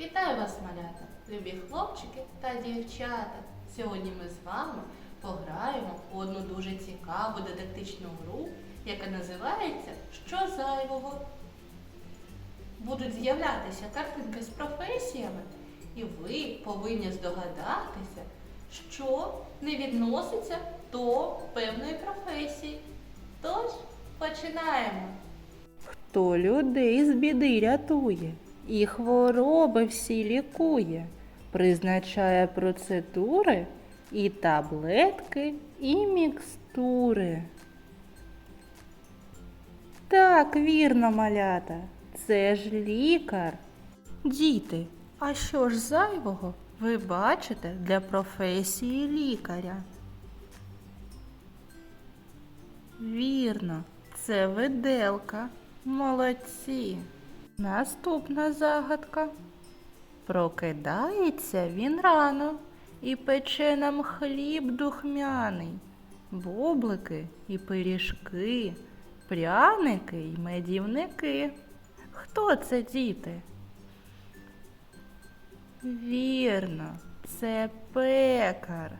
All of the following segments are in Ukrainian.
Вітаю вас, малята, любі хлопчики та дівчата. Сьогодні ми з вами пограємо у одну дуже цікаву дидактичну гру, яка називається Що зайвого. Будуть з'являтися картинки з професіями, і ви повинні здогадатися, що не відноситься до певної професії. Тож починаємо. Хто людей з біди рятує і хвороби всі лікує, призначає процедури і таблетки, і мікстури. Так, вірно, малята, це ж лікар. Діти, а що ж зайвого ви бачите для професії лікаря? Вірно, це виделка. Молодці. Наступна загадка. Прокидається він рано і пече нам хліб духмяний, бублики і пиріжки, пряники й медівники. Хто це діти? Вірно, це пекар.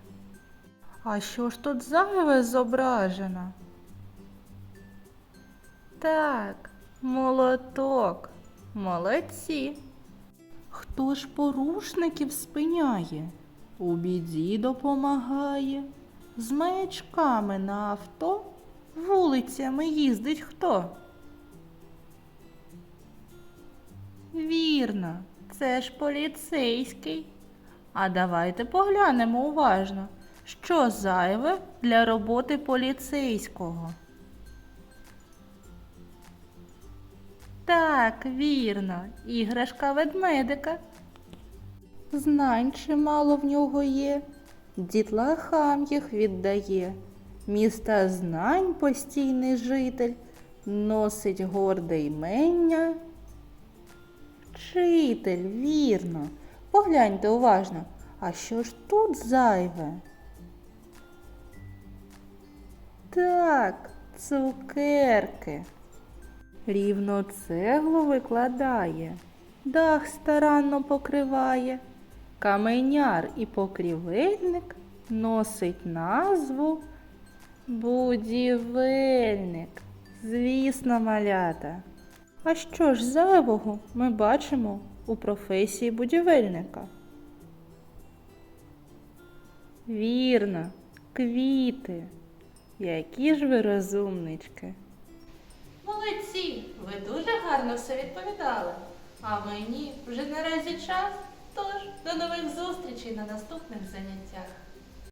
А що ж тут зайве зображено? Так, молоток. Молодці. Хто ж порушників спиняє? У біді допомагає. З маячками на авто вулицями їздить хто? Вірно, це ж поліцейський. А давайте поглянемо уважно, що зайве для роботи поліцейського. Так, вірно, іграшка ведмедика. Знань чимало в нього є, дітлахам їх віддає. Міста знань постійний житель, носить горде ймення. Вчитель, вірно. Погляньте уважно, а що ж тут зайве? Так, цукерки. Рівно цеглу викладає, дах старанно покриває, каменяр і покрівельник носить назву будівельник. Звісно, малята. А що ж зайвого ми бачимо у професії будівельника? Вірно, квіти. Які ж ви розумнички. Молодці, ви дуже гарно все відповідали. А мені вже наразі час. Тож до нових зустрічей на наступних заняттях.